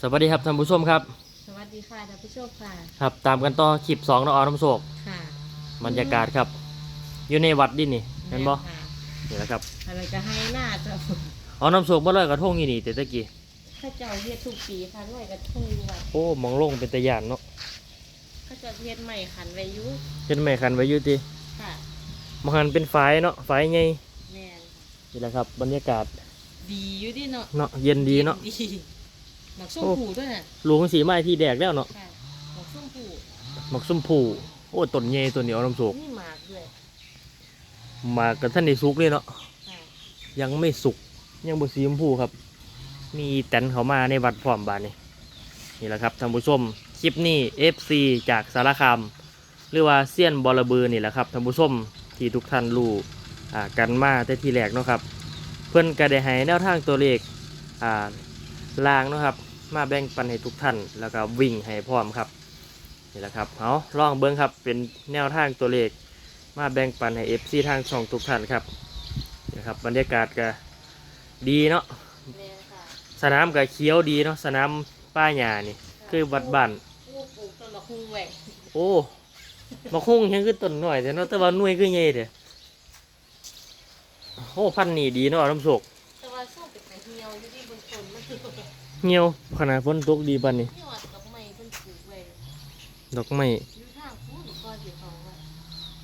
สวัสดีครับท่านผู้ชมครับ สวัสดีค่ะท่านผู้ชมค่ะ ครับ ตามกันต่อคลิปสองนอน้ำโศกค่ะบรรยากาศครับ อยู่ในวัดดินี่เห็นบ่ค่ะนี่แหละครับอะไรจะให้หน้าเจ้าเอาน้ำโศกมาลอยกระทงอยู่นี่แต่ตะกี้ข้าเจ้าเฮ็ดทุกปีค่ะร้อยกระทงอยู่วัดโอ้มองลงเป็นตะยานเนาะข้าเจ้าเฮ็ดใหม่ขันไว้อยุเป็นไม้คันไว้อยู่ติค่ะมองหันเป็นฝายเนาะฝายไงแม่นนี่แหละครับ บรรยากาศ ดีอยู่ดิเนาะเนาะเย็นดีเนาะดี หมักส้มผูด้วยน่ะหลวงสีไม้ที่แดกแล้วเนาะค่ะหมักส้มผูหมักส้มผูโอ้ต้นใหญ่ต้นเหนียวน้ำโศกนี่หมากด้วยมากันท่านในสุกเลยเนาะค่ะยังไม่สุกยังบสีชมพูครับ มีแตนเขามาในวัดพร้อมบานนี่นี่แหละครับท่านผู้ชมคลิปนี้ FC จากสารคามหรือว่าเซียนบอระบือนี่แหละครับท่านผู้ชมที่ทุกท่านรู้อ่ากันมาแต่ทีแรกเนาะครับ เพื่อนก็ได้ให้แนวทางตัวเลขอ่าลางเนาะครับ มาแบ่งปันให้ทุกท่าน แล้วก็วิ่งให้พร้อมครับนี่แหละครับเอาลองเบิ้งครับเป็นแนวทางตัวเลข มาแบ่งปันให้ FC ทางช่องทุกท่านครับนะครับบรรยากาศก็ดีเนาะแม่นค่ะสนามก็เขียวดีเนาะสนามป้าหญ้านี่คือวัดบ้านปลูกปลูกต้นมะฮุ่งไว้โอ้มาคงยังคือต้นหน่อยแต่เนาะแต่ว่าหน่วยคือใหญ่เด้อโอ้พันธุ์นี่ดีเนาะน้ำโศกแต่ว่าส้มเป็นไเหี่ยวอยู่ที่บนต้นมันคือ เหี่ยวขนาดฝนตกดีปันนี่นี่ว่าดอกไม้เพิ่นปลูกไว้ดอกไม้อยู่ทางพูนก่อนสิเขาว่า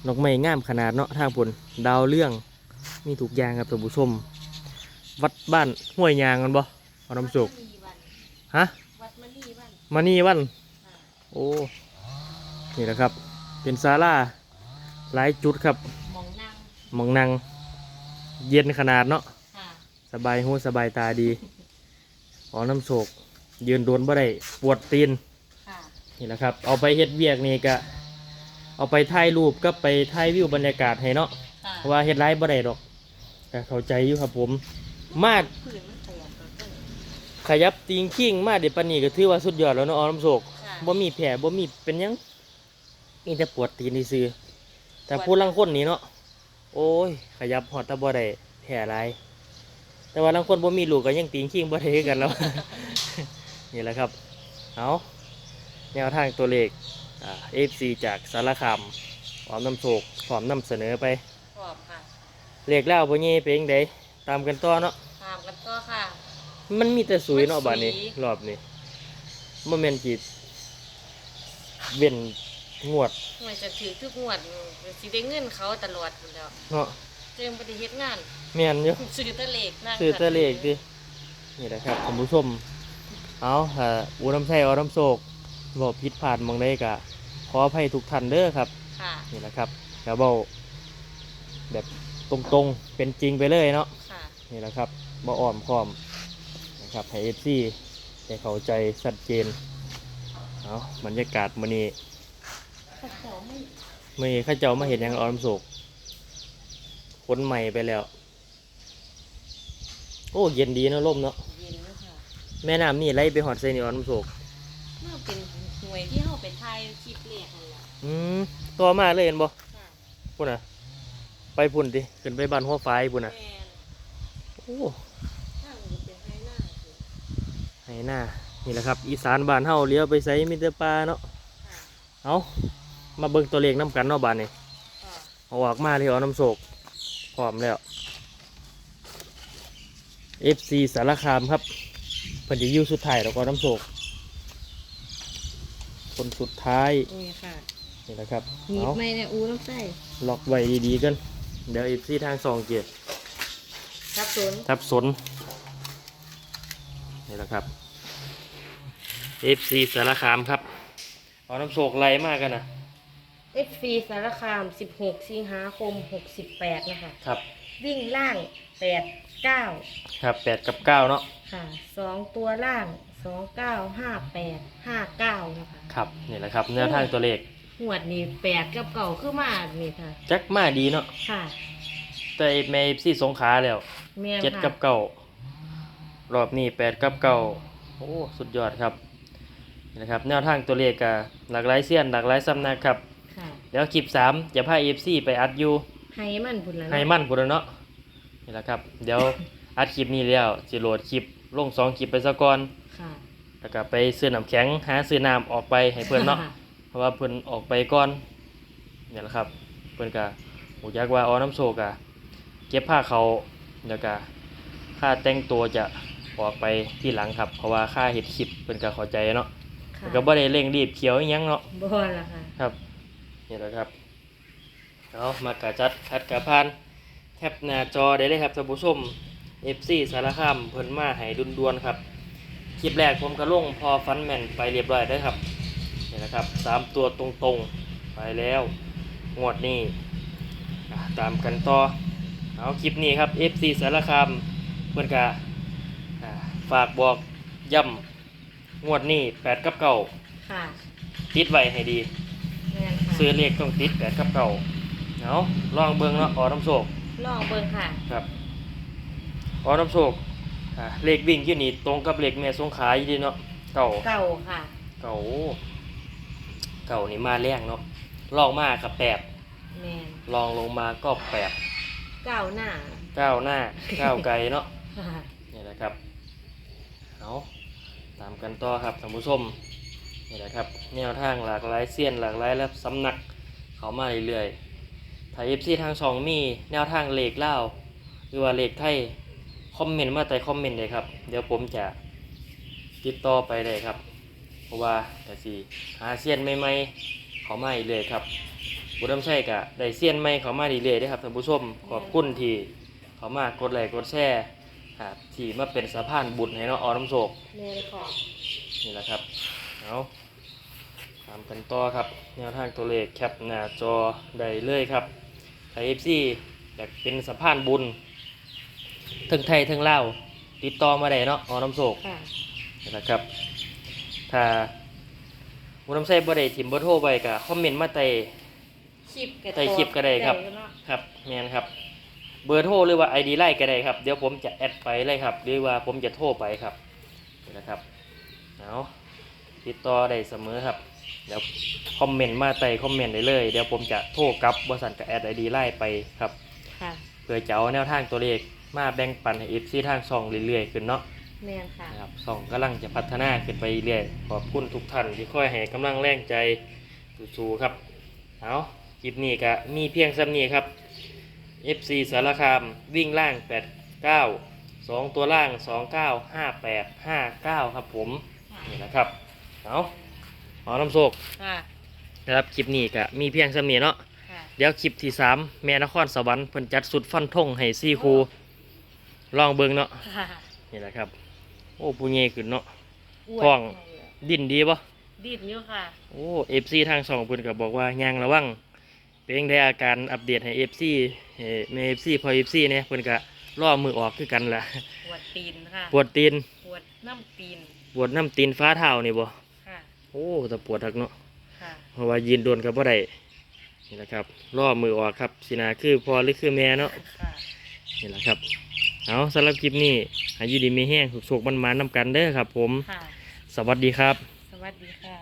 ดอกไม้งามขนาดเนาะทางผลดาวเรื่องมีถูกอย่างครับท่านผู้ชม วัดบ้านห้วยยางกันบ่เอาน้ำโศกวัดมณีวันฮะ วัดมณีวันมานี่วันค่ะโอ้ นี่แหละครับ เป็นศาลาหลายจุดครับมองนั่งหมองนั่งเย็นขนาดเนาะ ค่ะ สบายหูสบายตาดี อ๋อน้ำโศก ยืนโดนบ่ได้ปวดตีนค่ะนี่แหละครับ เอาไปเฮ็ดเวียกนี่ก็เอาไปถ่ายรูปก็ไปถ่ายวิวบรรยากาศให้เนาะค่ะเพราะว่าเฮ็ดไรบ่ได้ดอกแต่เข้าใจอยู่ครับผม มาพื้นมันแตกแล้วก็ขยับตีงขิงมาเดี๋ยวปานนี้ก็ถือว่าสุดยอดแล้วเนาะอ๋อน้ำโศกค่ะบ่มีแผลบ่มีเป็นหยังมีแต่ปวดตีนซื่อๆแต่ผู้ลังคนนี่เนาะโอ้ย ขยับหอดแตะบ่ได้แผลหลาย แต่ว่าลังคนบ่มีลูกก็ยังตีนขิงบ่ได้คือกันแล้ว นี่แหละครับ เอาแนวทางตัวเลขอ่า FC จากสารคามพร้อมน้ำโศกพร้อมนำเสนอไปขอบค่ะเลขแล้วบ่ยี่เป็นจังไดตามกันต่อเนาะตามกันต่อค่ะ มันมีแต่สุยเนาะมันสุยบัดนี้ รอบนี้บ่แม่นจิเว้นงวดไม่จะถือทุกงวดสิได้เงินเขาตลอดอยู่แล้วเนาะ เจิมปฏิเฮ็ดงานแม่นอยู่ซื้อแตะเลขนั่งซื้อแตะเลขดินี่แหละครับท่านผู้ชมเอาถ้าอูน้ำใส่ออน้ำโศกบอกผิดพลาดหมองได้กะขออภัยทุกท่านเด้อครับ ค่ะ นี่แหละครับแล้วเบาแบบตรงๆเป็นจริงไปเลยเนาะ ค่ะ นี่แหละครับบ่อ้อมค้อมนะครับให้เอฟซีได้เข้าใจชัดเจนเอาบรรยากาศมื้อนี้ข้าวเจ้าไม่มื้อนี้เข้าเจ้ามาเห็นยังออน้ำโศก ขนใหม่ไปแล้ว โอ้ เย็นดีเนาะร่มเนาะเย็นแล้วค่ะแม่น้ำนี่ไหลไปหอดไซนิออนำโศกเมื่อเป็นหน่วยที่เฮาไปถ่ายคลิปแรกนั่นแหละอืมตัวมาเลยเห็นบ่ค่ะพุ่นน่ะ ไปพุ่นดิขึ้นไปบ้านหัวฟ้ายพุ่นน่ะแม่นโอ้ทางมันเป็นไฮหน้าคือไหนหน้านี่แหละครับ อีสานบ้านเฮาเลี้ยวไปไสมีแต่ป่าเนาะค่ะเอามาเบิ่งตัวเลขน้ำกันเนาะบ้านนี้ค่ะเอาออกมาเลยเอาน้ำโศก พร้อมแล้ว FC สารคามครับเพิ่นจะอยู่สุดท้ายแล้วก็น้ำโศกคนสุดท้ายนี่ค่ะนี่แหละครับหนีบเอาไม่เนี่ยอูน้ำใส่ล็อกไว้ดีๆกัน เดี๋ยว FC ทางสองเกียรครับสนทับสนนี่แหละครับ FC สารคามครับเอาน้ำโศกไหลมากกันนะ เอฟซีสารคาม 16 สิงหาคม 68 นะคะ ครับ วิ่งล่าง 8 9 ครับแปดกับเก้าเนาะ ค่ะสองตัวล่างสองเก้าห้าแปดห้าเก้านะคะ ครับ นี่แหละครับแนวทางตัวเลข หวดนี่แปดกับเก่าคือมานี่ค่ะ จักมาดีเนาะ ค่ะแต่แม่ FC สงขลาแล้วแม่นเจ็ดค่ะกับเก้ารอบนี้แปดกับเก้าโอ้ สุดยอดครับ นี่นะครับ แนวทางตัวเลขกะหลากหลายเสี้ยน หลากหลายสำนักครับ ค่ะแล้วคลิปสามจะพา FC ไปอัดอยู่ให้มันพุ่นละเาะให้มั่นพุ่นแล้วเนาะนี่แหละครับ เดี๋ยวอัดคลิปนี้แล้วสิโหลดคลิปลงสองคลิปไปซะก่อนค่ะแล้วก็ไปซื้อน้ำแข็งหาซื้อน้ำออกไปให้เพื่อนเนาะเพราะว่าเพิ่นออกไปก่อนเนี่ยแหละครับ เพิ่นก็หูจักว่าอ๋อน้ำโซกะเก็บผ้าเขาแล้วก็ค่าแต่งตัวจะออกไปที่หลังครับ เพราะว่าค่าเฮ็ดคลิปเพิ่นก็เข้าใจเนาะค่ะแล้วก็บ่ได้เร่งรีบเขียวอิหยังเนาะบ่ละค่ะครับ นี่แหละครับเอามากระจัดคัดกระพานแคปหน้าจอได้เลยครับท่านผู้ชม FC สารคามเพิ่นมาให้ด่วนๆครับคลิปแรกผมก็ลงพอฟันแมนไปเรียบร้อยได้วครับนี่นะครับสามตัวตรงๆไปแล้วงวดนี้อะตามกันต่อเอาคลิปนี้ครับ FC สารคามเพื่อนกาฝากบอกย่ำงวดนี้แปดกับเก่าค่ะติดไว้ให้ดีแม่นค่ะ ซื้อเลขต้องติดแปดกับเก่าเอาลองเบิ่งเนาะออน้ำโศกลองเบิ่งค่ะ ครับ ออน้ำโศกอะเลขวิ่งอยู่นี่ตรงกับเลขแม่สงขลาอยู่ดีเนาะเก่าเก่าค่ะ เก่าเก่านี่มาแรงเนาะลองมากับแปดแม่นลองลงมาก็แปดเก่าหน้าก้าวหน้าก้าวไกลเนาะค่ะนี่แหละครับเอาตามกันต่อครับท่านผู้ชม นี่แหละครับแนวทางหลากหลายเสี้ยนหลากหลายและสำนักเขามาเรื่อยๆถ้าเอฟซีทางสองมีแนวทางเลขเล่าวหรือว่าเลขไทยคอมเมนต์มาใต้คอมเมนต์เลยครับ เดี๋ยวผมจะติดต่อไปเลยครับ เพราะว่าแต่สีหาเสี้ยนใหม่ๆเขามาอีกเลยครับบุญน้ำใช่กะได้เสี้ยนใหม่เขามาดีเลยๆเด้อครับท่านผู้ชมขอบคุณที่เขามากดไลค์กดแชร์ครับที่มาเป็นสะพานบุญให้น้องออน้ำโศกแม่นค่ะนี่แหละครับเอา ตามกันต่อครับ แนวทางตัวเลขแคปหน้าจอได้เลยครับไทยเอฟซีอยากเป็นสะพานบุญทั้งไทยทั้งลาวติดต่อมาได้เนาะออน้ำโศกค่ะนี่แหละครับ ถ้าบุญน้ำใส่บ่ได้ถิ่มบ่โทรไปก็คอมเมนต์มาใต้คลิปก็ใส่คลิปก็ได้ครับ เนาะครับแมนครับ เบอร์โทรหรือว่า ID ไลน์ก็ได้ครับ เดี๋ยวผมจะแอดไปเลยครับ หรือว่าผมจะโทรไปครับนี่นะครับเอาติดต่อได้เสมอครับ เดี๋ยวคอมเมนต์มาใต้คอมเมนต์ได้เลย เดี๋ยวผมจะโทรกลับบริษัทกับแอด ID ไลน์ไปครับค่ะเพื่อจะเอาแนวทางตัวเลขมาแบ่งปันให้ FC ทางช่องเรื่อยๆขึ้นเนาะแม่นค่ะนะครับช่องกำลังจะพัฒนาขึ้นไปเรื่อยขอบคุณทุกท่านที่คอยให้กำลังแรงใจสู้ๆครับเอาคลิปนี้ก็มีเพียงซ้ำนี้ครับ FC สารคามวิ่งล่าง8 9 2ตัวล่าง2 9 5 8 5 9ครับผมนี่นะครับเอา เอาน้ำโศกค่ะนะครับคลิปนี้ก็มีเพียงซ้ำนี้เนาะค่ะเดี๋ยวคลิปที่3แม่นครสวรรค์เพิ่นจัดสุดฟันทงให้ซี่ครูลองเบิ่งเนาะค่ะนี่แหละครับ โอ้ปูเงขึ้นเนาะ วดท้อง ดินดีปะดินอยู่ค่ะ โอ้เอฟซีทางสองเพิ่นก็บอกว่ายางระวังเป็นได้อาการอัปเดตให้เอฟซีเอ่อแม่เอฟซีพอเอฟซีเนี่ยเพิ่นก็ล่อมือออกคือกันล่ะปวดตีนค่ะปวดตีน ปวดน้ำตีน ปวดน้ำตีนฟ้าเท้านี่บ่ค่ะ โอ้แต่ปวดทักเนาะค่ะเพราะว่ายืนโดนกับบ่ได้นี่แหละครับล่อมือออกครับสินาคือพอหรือคือแม่เนาะค่ะนี่แหละครับเอาสำหรับคลิปนี้อายุดีมีแห้งสุกๆมันๆนำกันเด้อครับ ผม ค่ะ สวัสดีครับ สวัสดีค่ะ